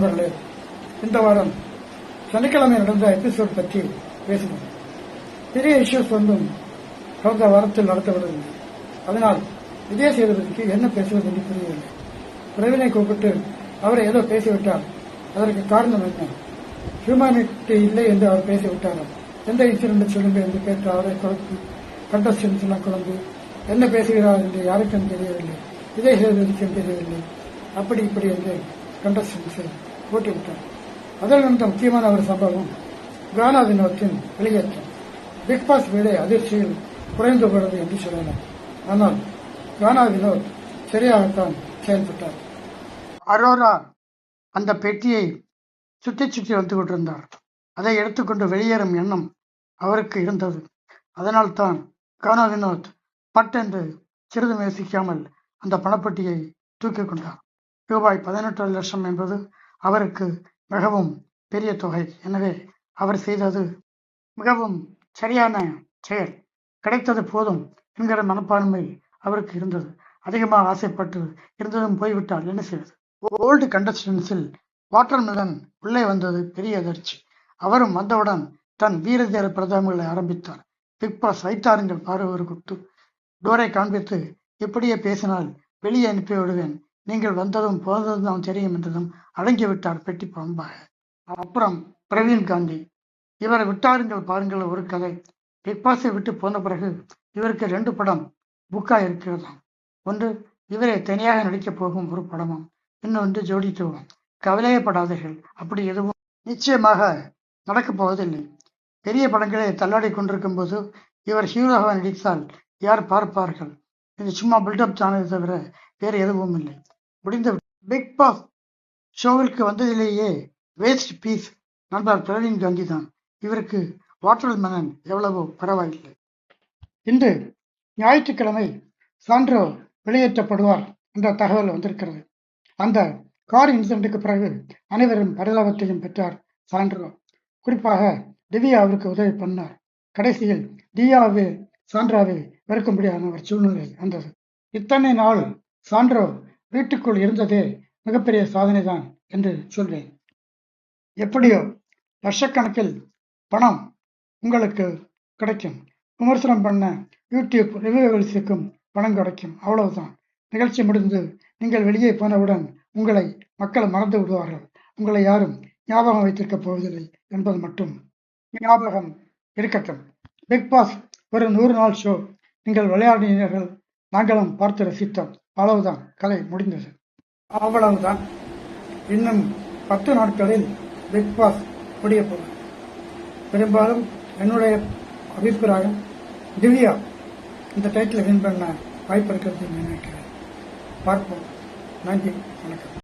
நண்பர்களே இந்த வாரம் சனிக்கிழமை நடந்த எபிசோட் பற்றி பேசினோம் பெரிய இஷ்யூஸ் ஒன்றும் கடந்த வாரத்தில் நடத்தப்படவில்லை. அதனால் விஜய் சேதுபதிக்கு என்ன பேசுவது என்று புரியவில்லை. பிரவீனை கூப்பிட்டு அவரை ஏதோ பேசிவிட்டார். அதற்கு காரணம் என்ன? ஹியூமானிட்டி இல்லை என்று அவர் பேசிவிட்டாரா? எந்த இன்சிடென்ட் சொல்லுங்க என்று கேட்டு அவரை குழப்பி கண்டஸ்டன்ஸ் எல்லாம் குழம்பி என்ன பேசுகிறார்? என்று யாருக்கும் தெரியவில்லை. விஜய் சேதுபதிக்கும் தெரியவில்லை. அப்படி இப்படி என்று கண்டஸ்டன்ஸ் போட்டுவிட்டார் அதில் நடந்த முக்கியமான ஒரு சம்பவம். கானா வினோத்தின் வெளியேற்றம். பிக் பாஸ் அதிர்ச்சியில் குறைந்து போனது என்று சொல்லலாம். ஆனால் கானா வினோத் சரியாகத்தான் செயல்பட்டார். அரோரா அந்த பெட்டியை சுற்றி சுற்றி வந்து கொண்டிருந்தார். அதை எடுத்துக்கொண்டு வெளியேறும் எண்ணம் அவருக்கு இருந்தது. அதனால்தான் கானா வினோத் பட்டென்று சிறிது யோசிக்காமல் அந்த பணப்பெட்டியை தூக்கிக் கொண்டார். ரூபாய் பதினெட்டு லட்சம் என்பது அவருக்கு மிகவும் பெரிய தொகை. எனவே அவர் செய்தது மிகவும் சரியான செயல். கிடைத்தது போதும் என்கிற மனப்பான்மை அவருக்கு இருந்தது. அதிகமாக ஆசைப்பட்டு இருந்ததும் போய்விட்டால் என்ன செய்வது? ஓல்டு கண்டஸ்டன்ஸில் வாட்டர்மெலன் உள்ளே வந்தது பெரிய அதிர்ச்சி. அவரும் வந்தவுடன் தன் வீரதேர பிரதமர்களை ஆரம்பித்தார். பிக் பாஸ் வைத்தாருங்கள் பாரு ஒரு டோரை காண்பித்து இப்படியே பேசினால் வெளியே அனுப்பி விடுவேன் நீங்கள் வந்ததும் போனதும் தெரியும் என்றதும் அடங்கிவிட்டார் பெட்டி பாம்பாக அப்புறம் பிரவீன் காந்தி இவரை விட்டாருங்கள் பாருங்கள் ஒரு கதை. பிக் பாஸை விட்டு போன பிறகு இவருக்கு ரெண்டு படம் புக்கா இருக்கிறதாம். ஒன்று இவரை தனியாக நடிக்கப் போகும் ஒரு படமும். இன்னொன்று ஜோடித்துவோம் கவலையப்படாதீர்கள். அப்படி எதுவும் நிச்சயமாக நடக்கப் போவதில்லை. பெரிய படங்களை தள்ளாடி கொண்டிருக்கும் போது இவர் ஹீரோவாக நடித்தால் யார் பார்ப்பார்கள்? இது சும்மா பில்டப் தானே தவிர வேறு எதுவும் இல்லை. முடிந்த பிக் பாஸ் ஷோவிற்கு வந்ததிலேயே வேஸ்ட் பீஸ் நண்பர் பிரவீன் காந்தி தான் இவருக்கு வாட்டர் மனன் எவ்வளவோ பரவாயில்லை. இன்று ஞாயிற்றுக்கிழமை சான்றோ வெளியேற்றப்படுவார் என்ற தகவல் வந்திருக்கிறது. அந்த கார் இன்சிடென்ட்டுக்கு பிறகு அனைவரும் பரிதாபத்தையும் பெற்றார் சான்றோ. குறிப்பாக திவ்யா அவருக்கு உதவி பண்ணார். கடைசியில் தியாவே சான்றாவை வெறுக்கும்படியான ஒரு சூழ்நிலை வந்தது. இத்தனை நாள் சான்றோ வீட்டுக்குள் இருந்ததே மிகப்பெரிய சாதனை தான் என்று சொல்வேன். எப்படியோ லட்சக்கணக்கில் பணம் உங்களுக்கு கிடைக்கும். விமர்சனம் பண்ண யூடியூப் ரிவ்யூவல்ஸுக்கும் பணம் கிடைக்கும். அவ்வளவுதான். நிகழ்ச்சி முடிந்து நீங்கள் வெளியே போனவுடன் உங்களை மக்கள் மறந்து விடுவார்கள். உங்களை யாரும் ஞாபகம் வைத்திருக்கப் போவதில்லை என்பது மட்டும் ஞாபகம் இருக்கட்டும். பிக் பாஸ் ஒரு நூறு நாள் ஷோ நீங்கள் விளையாடினீர்கள். நாங்களும் பார்த்து ரசித்தோம் அவ்வளவுதான். கலை முடிந்தது. அவ்வளவுதான். இன்னும் பத்து நாட்களில் பிக் பாஸ் முடிய போகும் பெரும்பாலும் என்னுடைய அபிப்பிராயம் திவ்யா இந்த டைட்டில் வின் பண்ண வாய்ப்பு இருக்கிறது நினைக்கிறேன். பார்ப்போம். நன்றி. வணக்கம்.